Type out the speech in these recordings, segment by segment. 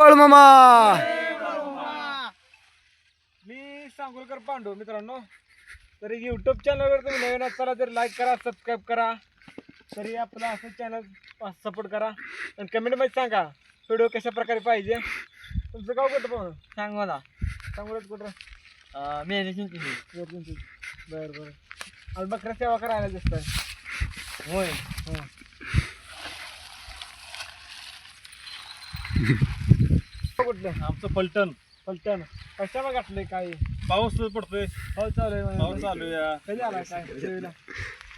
मामा. मी सांगोलकर पांडू मित्रांनो. तरी युट्यूब चॅनलवर तुम्ही नवीन असताना तर लाईक करा सबस्क्राईब करा तरी आपलं असं चॅनल सपोर्ट करा. आणि कमेंटमध्ये सांगा व्हिडिओ कशा प्रकारे पाहिजे. तुमचं गाव कुठं पाहून? सांग मला सांगोलत कुठं मेहनत बरं बरं. आज बकऱ्या सेवा करायला दिसतंय. होय. हां. कुठलं? आमचं पलटण. पलटण. कशाला गाठलंय काय? पाऊस पडतोय. पाऊस चालू आहे पाऊस चालू आहे. कधी आला काय? सेवेला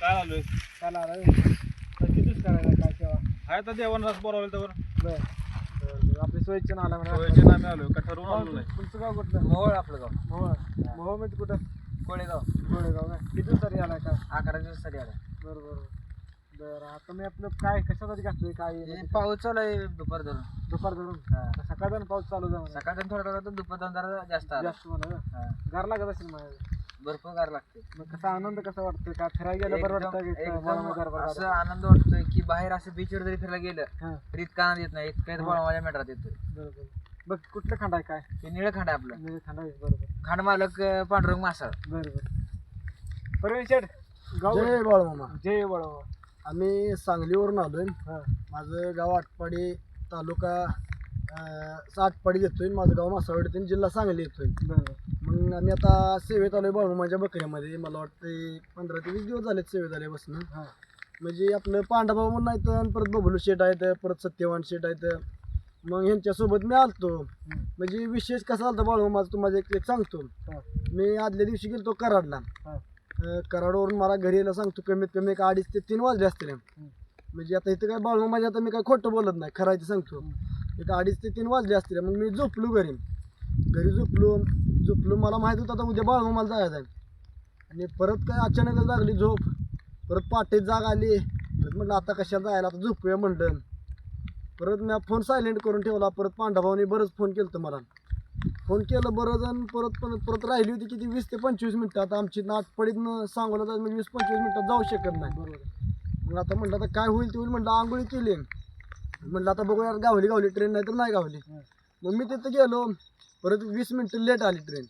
काय आलोय काल आला कितीच करायला काय सेवा हाय तर देवान रस बोलावलं त्यावर बर. बर. आपली सोयीचं नाला म्हणा. सोयीचे नामे आलोय. का ठरवून आलो नाही तुमचं गाव कुठलं? मोहोळ आपलं गाव. मोहोळ. मोहोळ म्हणजे कुठं? कोळेगाव. गोळेगाव काय? किती तरी आलाय का अकरा दिवसासाठी आला बरं. बरं आता मी आपलं काय कशासाठी घातलंय काय हे पाऊस चालू आहे दुपार धरून. दुपार धरून. सकाळ पाऊस चालू झाला सकाळ थोडा थोडा तर दुपार दोन जरा जास्त आला. जास्त मला हा. गार लागत असेल माझ्या भरपूर गार लागते. मग कसा आनंद कसा वाटतोय? का फिरायला गेलं बरं वाटतं की एकदम असं आनंद वाटतोय की बाहेर असं बीचवर जरी फिरायला गेलं हां. तरी इतका आनंद येत नाही. इतका इथं हा. माझ्या मेटरात येतोय. बरोबर. बघ कुठलं खांड आहे काय? हे निळं खांड आहे आपलं. निळे खांड आहे बरोबर. खांड मालक अं, पांडुरंग मासाळ. बरोबर. प्रवीण शेठ गाव जय बाळ मामा जय बळवा आम्ही सांगलीवरून आलोय. हां माझं गाव आटपाडी तालुका आटपाडी येतोय. माझं गाव मासावडी जिल्हा सांगली येतोय. मग आम्ही आता सेवेत आलोय बाळमामाच्या बकऱ्यामध्ये. मला वाटतं पंधरा ते वीस दिवस झालेत सेवेत आल्यापासून. हां. म्हणजे आपलं पांडाभाऊ म्हणून आहेत आणि परत बबलू शेट आहेत परत सत्यवान शेट आहेत. मग ह्यांच्यासोबत मी आलतो. म्हणजे विशेष कसा आलता बाळमामाचा तुम्हाला एक सांगतो. मी आदल्या दिवशी गेलतो कराडला. हां. अं, कराडवरून मला घरी यायला सांगतो कमीत कमी एक अडीच ते तीन वाजले असतील. म्हणजे आता इथं काय बाळू माझ्या आता मी काय खोटं बोलत नाही खरं ते सांगतो. एक अडीच ते तीन वाजले असतील मग मी झोपलो घरी. घरी झोपलो झोपलो मला माहीत होतं आता उद्या बाळू मला जायचं आहे. आणि परत काय अचानकच लागली झोप. परत पाठीत जाग आली. परत म्हटलं आता कशाला जायला? आता झोपूया म्हणलं. परत मी फोन सायलेंट करून ठेवला परत पांडाभाऊने बरंच फोन केलं मला. फोन केलं बरं जण परत पण परत राहिली होती किती वीस ते पंचवीस मिनिटात आता आमची नाटपडीत सांगोला जायचं मी म्हणजे वीस पंचवीस मिनटात जाऊ शकत नाही. बरोबर मग आता म्हटलं आता काय होईल ते होईल म्हटलं आंघोळी केली. म्हटलं आता बघूया गावली गावली ट्रेन नाही तर नाही गावली. मग मी तिथं गेलो परत वीस मिनटं लेट आली ट्रेन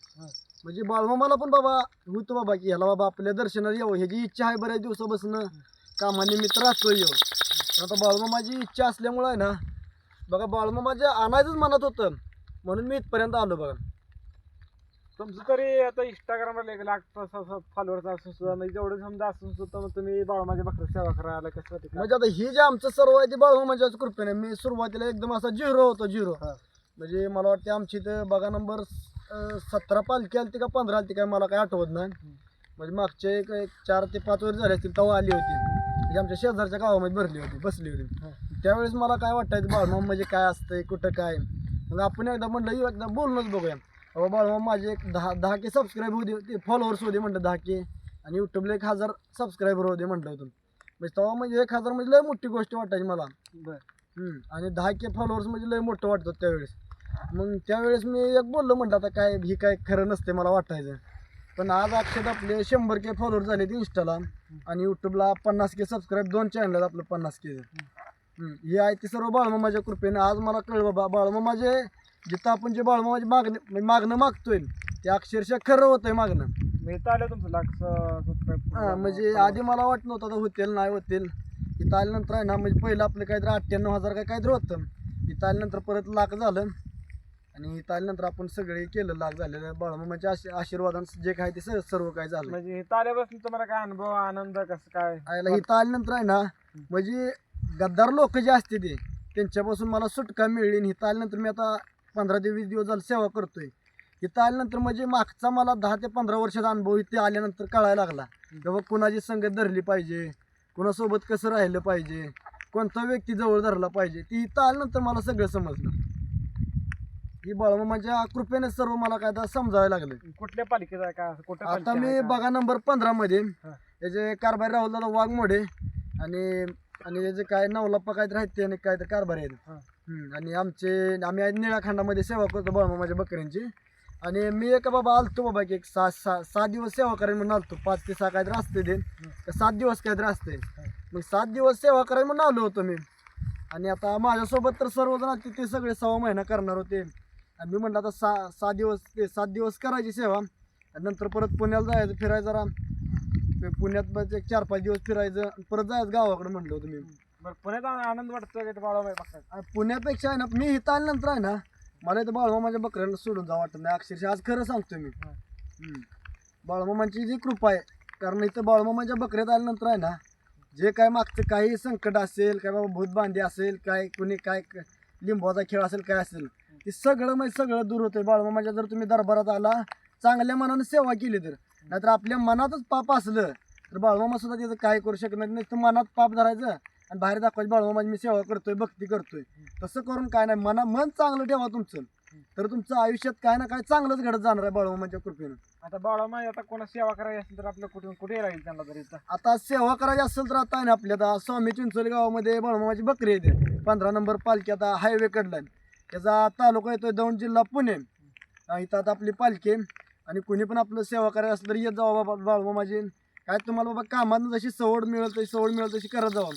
म्हणजे बाळमा मला पण बाबा होतं बाबा की ह्याला बाबा आपल्या दर्शनाला यावं ह्याची इच्छा आहे बऱ्याच दिवसापासून. कामानिमित्त राहतो येऊ. आता आता बाळमामाची इच्छा असल्यामुळं आहे ना बघा बाळमामाच्या आणायचंच म्हणत होतं. म्हणून मी इथपर्यंत आलो बघा. तुमचं तरी आता इंस्टाग्रामला एक लाख फॉलोअर्स असून सुद्धा म्हणजे जेवढं समजा असून सुद्धा मग तुम्ही बाळा माझ्या बकऱ्या सेवा करायला काय? म्हणजे आता ही जे आमचं सर्व आहे ते बाळमामाच्याच कृपेने मी सुरुवातीला एकदम असा झिरो होतो झिरो. हा. म्हणजे मला वाटते आमची इथं बघा नंबर सतरा पालखी आली काय पंधरा आलती काय मला काय आठवत नाही. म्हणजे मागचे एक एक चार ते पाच वर्ष झाले असतील तेव्हा आली होती. म्हणजे आमच्या शेजारच्या गावामध्ये भरली होती बसली होती. त्यावेळेस मला काय वाटायचं बाळमामा म्हणजे काय असतंय कुठं काय? मग आपण एकदा म्हणलं येऊ एकदा बोलूनच बघूया. अहो बाळमामा माझे एक दहा दहा के सबस्क्राईब होते ते फॉलोअर्स होते म्हणलं दहा के. आणि यूट्यूबला एक हजार सबस्क्रायबर होते म्हटलं होतं. म्हणजे तेव्हा म्हणजे एक हजार म्हणजे लय मोठी गोष्ट वाटायची मला. बरं. आणि दहा के फॉलोअर्स म्हणजे लय मोठं वाटतं त्यावेळेस. मग त्यावेळेस मी एक बोललो म्हटलं आता काय ही काय खरं नसते मला वाटायचं. पण आज अक्षर आपले शंभर के फॉलोअर झाले ते इंस्टाला आणि यूट्यूबला पन्नास के सबस्क्राईब दोन चॅनल आहेत आपलं पन्नास के. हे आहे ते सर्व बाळमामाच्या कृपेने. आज मला कळलं बाबा बाळमामाचे जिथं आपण जे बाळमामाचे मागणे म्हणजे मागणं मागतोय ते अक्षरशः खरं होतंय मागणं. मिळतं आलं तुमचं लाख सबस्क्राईब हा म्हणजे आधी मला वाटत नव्हतं आता होतील नाही होतील. इथं आल्यानंतर आहे ना म्हणजे पहिलं आपलं काहीतरी अठ्ठ्याण्णव हजार काय काहीतरी होतं. इथं आल्यानंतर परत लाख झालं. आणि इथं आल्यानंतर आपण सगळे केलं लाख झालेलं बाळमामाच्या आशी आशीर्वादानं जे काय ते सर्व काय झालं. म्हणजे इथं आल्यापासून तुम्हाला काय अनुभव आनंद कसं काय? आयला इथं आल्यानंतर आहे ना म्हणजे गद्दार लोक जे असते ते त्यांच्यापासून मला सुटका मिळली आणि इथं आल्यानंतर मी आता पंधरा ते वीस दिवस झालं सेवा करतोय. इथं आल्यानंतर म्हणजे मागचा मला दहा ते पंधरा वर्षाचा अनुभव इथे आल्यानंतर कळायला लागला. तेव्हा कुणाची संगत धरली पाहिजे कुणासोबत कसं राहिलं पाहिजे कोणता व्यक्ती जवळ धरला पाहिजे ती इथं आल्यानंतर मला सगळं समजलं. ही बाळमामाच्या कृपेने सर्व मला काय आता समजायला लागलं. कुठल्या पालिकेचा आहे काय कुठल्या आता मी का? बघा नंबर पंधरा मध्ये हा. त्याचे कारभारी राहुल दादा वाघमोडे आणि आणि त्याचे काय नवलप्पा काहीतरी आहेत ते आणि काहीतरी कारभारी आहेत. हम्म, आणि आमचे आम्ही आज निळाखंडामध्ये सेवा करतो बाळमामाच्या बकऱ्यांची. आणि मी एका बाबा आलतो बाबा की एक सहा सहा सात दिवस सेवा करायला म्हणून आलतो. पाच ते सहा काहीतरी असते ते. तर सात दिवस काहीतरी असते. मग सात दिवस सेवा करायला म्हणून आलो होतो मी. आणि आता माझ्यासोबत तर सर्वजण आले ते सगळे सहा महिना करणार होते. आणि मी म्हटलं आता सहा सहा दिवस ते सात दिवस करायची सेवा. आणि नंतर परत पुण्याला जायचं फिरायचं जरा. पुण्यात बस एक चार पाच दिवस फिरायचं परत जायचं गावाकडे म्हटलं होतं मी. बरं पुण्यात आ- आनंद वाटतो का बघतात पुण्यापेक्षा आहे ना मी इथं आल्यानंतर आहे ना मला इथं बाळमामाच्या बकऱ्यांना सोडून जा वाटत. नाही अक्षरशः आज खरं सांगतो मी. बाळमामाची जी कृपा आहे कारण इथं बाळमामाच्या बकऱ्यात आल्यानंतर आहे ना जे काय मागचं काही संकट असेल काय बाबा भूत बांधे असेल काय कुणी काय क- लिंबवाचा खेळ असेल काय असेल ते सगळं म्हणजे सगळं दूर होतं बाळमामाच्या जर तुम्ही दरबारात आला चांगल्या मनानं सेवा केली तर. नाहीतर आपल्या मनातच पाप असलं तर बाळमामा सुद्धा त्याचं काय करू शकत नाही. नुसतं मनात पाप धरायचं आणि बाहेर दाखवायचं बाळमामाची मी सेवा करतोय भक्ती करतोय. तसं करून काय नाही. मना मन चांगलं ठेवा तुमचं. तर तुमचं आयुष्यात काय ना काय चांगलंच घडत जाणार आहे बाळमामाच्या कृपेनं. आता बाळामाई आता कोणा सेवा करायची असेल तर आपलं कुठून कुठे राहील त्यांना तरी आता सेवा करायची असेल तर आता आहे ना आपल्या आता स्वामी चिंचोली गावामध्ये बाळमामाची बकरी येते पंधरा नंबर पालखी आता हायवे कडला. त्याचा तालुका येतोय दौंड जिल्हा पुणे. इथं आता आपली पालखी. आणि कुणी पण आपलं सेवा करायचं असलं तर येत जावा बाबा बाळमामाची काय तुम्हाला बाबा कामानं जशी सवड मिळेल तशी सवड मिळेल तशी करत जावा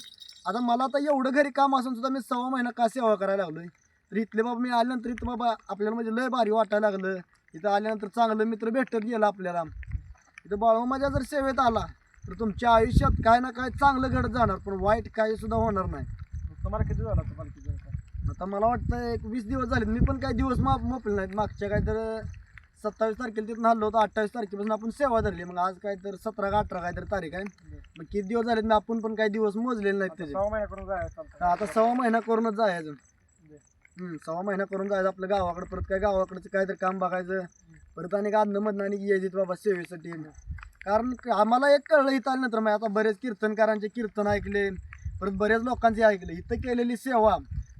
आता मला आता एवढं घरी काम असून सुद्धा मी सव्वा महिना का सेवा करायला लागलोय? तर इथले बाबा मी आल्यानंतर इथं बाबा आपल्याला म्हणजे लय भारी वाटायला लागलं. इथं आल्यानंतर चांगलं मित्र भेटत गेला आपल्याला. इथं बाळमामाच्या जर सेवेत आला तर तुमच्या आयुष्यात काय ना काय चांगलं घडत जाणार पण वाईट काही सुद्धा होणार नाही. तुम्हाला किती झाला तुम्हाला किती? आता मला वाटतं एक वीस दिवस झाले मी पण काही दिवस माप मोपले नाहीत. मागच्या काय तर सत्तावीस तारखेला तिथं हल्लो होतो अठ्ठावीस तारखेपासून आपण सेवा धरली. मग आज काय तर सतरा का अठरा काय तर तारीख आहे. मग किती दिवस झालेत मी आपण पण काही दिवस मोजलेले नाहीत त्याचे. सहा महिना करून जायचं चालतं. आता सव्वा महिना करूनच जायचं हम्म, सव्वा महिना करून जायचं आपलं गावाकडे परत काय गावाकडचं काय तर काम बघायचं. परत आणि अन्न मधनं आणि यायचे बाबा सेवेसाठी कारण आम्हाला एक कळलं इथं आल्यानंतर मग आता बरेच कीर्तनकारांचे कीर्तन ऐकले परत बरेच लोकांचे ऐकले. इथं केलेली सेवा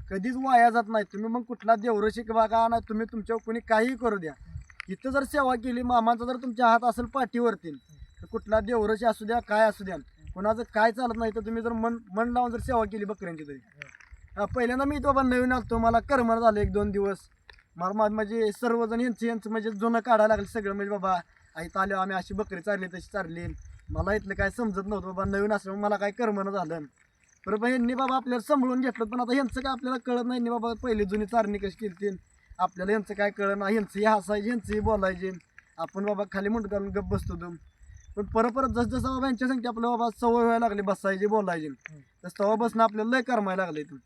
कधीच वाया जात नाही. तुम्ही मग कुठला देवरशी बघा ना तुम्ही तुमच्या कोणी काहीही करू द्या. इथं जर सेवा केली मामाचा जर तुमच्या हात असेल पाठीवरती तर कुठला देवरशी असू द्या काय असू द्या कोणाचं काय चालत नाही तर तुम्ही जर मन मन लावून जर सेवा केली बकऱ्यांची तरी. पहिल्यांदा मी बाबा नवीन आलतो मला करमर झालं एक दोन दिवस. मला माझे म्हणजे सर्वजण यांचं यांचं म्हणजे जुनं काढायला लागलं सगळं म्हणजे बाबा आईत आलो आम्ही अशी बकरी चारली तशी चारली. मला इथलं काय समजत नव्हतं बाबा नवीन असल्यामुळे मला काय करमणं झालं. बरोबर यांनी बाबा आपल्याला सांभाळून घेतलं पण आता यांचं काय आपल्याला कळत नाही बाबा पहिली जुनी चारणी कशी केली आपल्याला यांचं काय नाही यांचंही हसायचे यांचंही बोलायचे. आपण बाबा खाली मुंड घालून गप बसतो तो पण परत परत जसं बाबा यांच्या संगती आपल्या बाबा सवय व्हायला लागली बसायची बोलायची तसं तेव्हा बसणं आपल्याला लय करमायला लागलं इथून.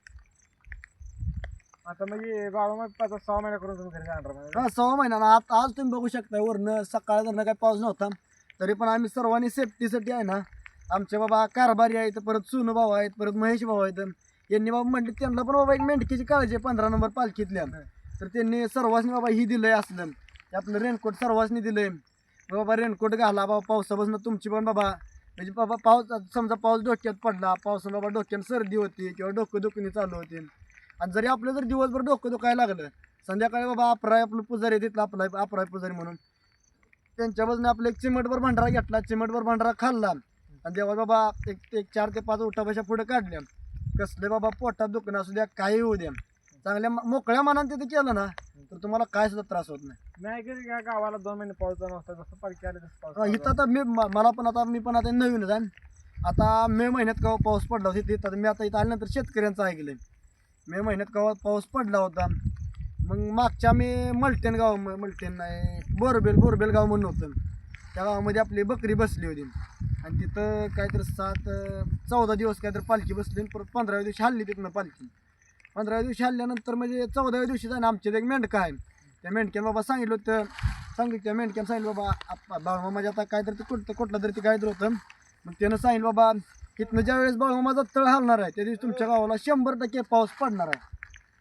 आता म्हणजे बाळामाई पाच सहा महिना करून तुम्ही घरी जाणार म्हणजे. हा सहा महिना ना. आता आज तुम्ही बघू शकता वरनं सकाळ धरणं काय पाऊस नव्हता. तरी पण आम्ही सर्वांनी सेफ्टीसाठी आहे ना आमचे बाबा कारभारी आहेत परत सोनू भाऊ आहेत परत महेश भाऊ आहेत. यांनी बाबा म्हणले त्यांना पण बाबा एक मेंढकीची काळजी आहे पंधरा नंबर पालखीतल्या. तर त्यांनी सर्वांनी बाबा ही दिलं आहे असलं. ते आपलं रेनकोट सर्वांनी आहे बाबा रेनकोट घाला बाबा पावसापासून तुमची पण बाबा म्हणजे बाबा पाऊस समजा पाऊस डोक्यात पडला पावसानं बाबा डोक्यात सर्दी होती किंवा डोकं दुखणी चालू होती. आणि जरी आपलं जर दिवसभर डोकं दुखायला लागलं संध्याकाळी बाबा अपराय आपलं पुजारी तिथला आपला अपराय पुजारी म्हणून. त्यांच्यापासून आपलं एक चिमटभर भांडारा घेतला चिमटभर भांडारा खाल्ला. आणि तेव्हा बाबा एक एक चार ते पाच उठापाशा पुढे काढल्या. कसले बाबा पोटात दुखणं असू द्या काही होऊ द्या. चांगल्या म- मोकळ्या मनाने तिथे केलं ना तर तुम्हाला काय सुद्धा त्रास होत नाही. नाही की या गावाला दोन महिने पाऊस चालू नसता जसं पालखी आले तसं पाऊस चालू इथं आता मी म- मला पण आता मी पण आता नवीनच आहे आता मे महिन्यात केव्हा पाऊस पडला होता तिथं आता मी आता इथं आल्यानंतर शेतकऱ्यांचं ऐकलंय. मे महिन्यात केव्हा पाऊस पडला होता. मग मागच्या मी मलटेन गाव म- मलटेन नाही बोरबेल बोरबेल गाव म्हणून होतं. त्या गावामध्ये आपली बकरी बसली होती. आणि तिथं काहीतरी सात अं, चौदा दिवस काहीतरी पालखी बसली आणि परत पंधराव्या दिवशी हल्ली तिथनं पालखी. पंधरा दिवशी हल्ल्यानंतर म्हणजे चौदाव्या दिवशी जाणं आमच्यात एक मेंढकं आहे. त्या मेंढक्यानं बाबा सांगितलं होतं सांगितलं त्या मेंढक्यानं सांगितलं बाबा आप्पा बाळमामाच्या म्हणजे आता काहीतरी ते कुठं कुठलं तरी ते काय तर होतं. मग त्यानं सांगितलं बाबा इथनं ज्या वेळेस बाळमामाचा तळ हलणार आहे त्या दिवशी तुमच्या गावाला शंभर टक्के पाऊस पडणार आहे.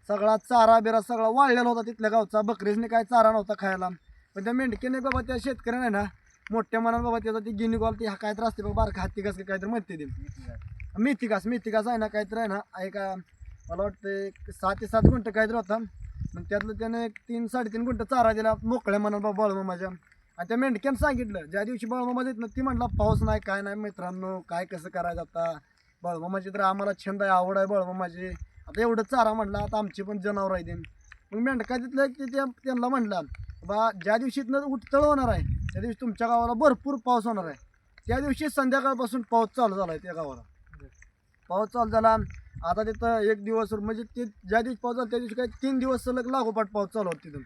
सगळा चारा बिरा सगळा वाळलेला होता तिथल्या गावचा बकरीजने काय चारा नव्हता खायला. पण त्या मेंढक्याने बाबा त्या शेतकऱ्याने ना मोठ्या मनात बाबा त्याचा ती गिनी गॉल ती हा काय तर असते बाबा बारखा हत्ती घास का काहीतरी म्हणते ते. मेथी घास मेथी घास आहे ना काहीतरी आहे ना ऐका मला वाटतं एक सहा ते सात गुंठ काहीतरी होता. मग त्यातलं त्यानं एक तीन साडेतीन गुंठ चारा दिला मोकळ्या मनात बाबा बाळमामाच्या. आणि त्या मेंढक्यानं सांगितलं ज्या दिवशी बाळमामा येत ना ती म्हटला पाऊस नाही काय नाही मित्रांनो काय कसं करायचं आता? बाळमामाची तर आम्हाला छंद आहे आवड आहे बाळमामाची. आता एवढं चारा म्हटलं आता आमची पण जनावर आहे ते. मग मेंढका तिथलं त्या- त्यांना म्हटलं बा ज्या दिवशी इथनं उठतळ होणार आहे त्या दिवशी तुमच्या गावाला भरपूर पाऊस होणार आहे. त्या दिवशी संध्याकाळपासून पाऊस चालू झाला आहे त्या गावाला. पाऊस चालू झाला. आता तिथं एक दिवस म्हणजे ते ज्या दिवशी पाऊस झाला त्या दिवशी काय तीन दिवस सलग लागोपाठ पाऊस चालू होता तिथून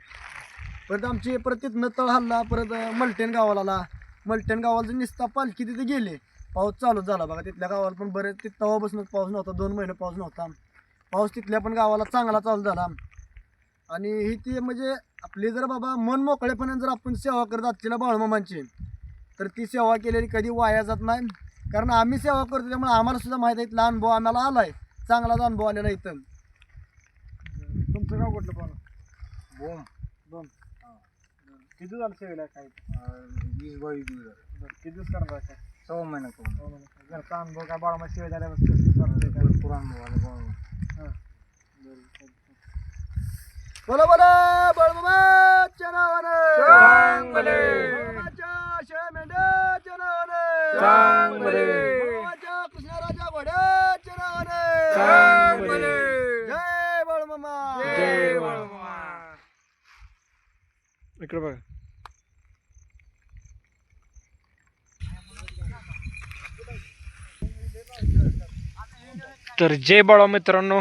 परत आमची परत तिथनं तळ हल्ला परत अं, मलटेन गावाला. आला मलटेन गावाला निस्ता पालखी तिथे गेले. पाऊस चालू झाला बघा तिथल्या गावाला पण बरेच ते तवापासूनच पाऊस नव्हता दोन महिने पाऊस नव्हता. पाऊस तिथल्या पण गावाला चांगला चालू झाला. आणि ही ती म्हणजे आपली जर बाबा मन मोकळेपणे जर आपण सेवा करत आजच्या बाळमामांची तर ती सेवा केलेली कधी वाया जात नाही. कारण आम्ही सेवा करतो त्यामुळे आम्हाला सुद्धा माहीत आहे इथला अनुभव आम्हाला आला आहे चांगलाच अनुभव आलेला इथं. तुमचं गाव कुठलं पाहुणं बोम. दोन किती झालं सेवेला काय? वीस बावीस दिवस बरं, किती दिवस करणार काय? सव्वा महिना करून. हो. घरचा अनुभव काय? बाळा सेवे झाल्यापासून कसं वाटतंय काय? भरपूर अनुभव आला. बरं, चालतंय. बोला बोला बाळूमामाच्या नावानं. चांगले. मेंढ्याच्या नावानं. चांगले. बाळूमामाच्या कृष्णराजा घोड्याच्या नावानं चांगले. जय बाळूमामा जय बाळूमामा. इकडे बघा. तर जय बाळा मित्रांनो.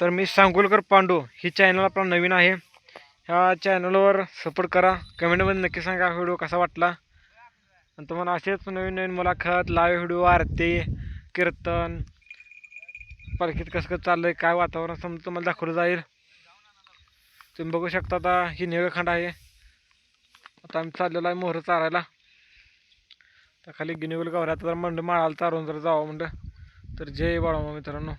तर मी सांगोलकर पांडू ही चॅनल आपला नवीन आहे. ह्या चॅनलवर सपोर्ट करा. कमेंटमध्ये नक्की सांगा हा व्हिडिओ कसा वाटला. आणि तुम्हाला असेच नवीन नवीन मुलाखत लाईव्ह व्हिडिओ आरती कीर्तन पालखीत कसं कसं चाललं आहे काय वातावरण समजा तुम्हाला दाखवलं जाईल. तुम्ही बघू शकता आता ही निळखंड आहे. आता आम्ही चाललेलो आहे मोहरं चारायला. तर खाली गिनिवल गावऱ्यात जर मंड माळाला चारून जर जावं म्हणलं. तर जय बाळा मित्रांनो.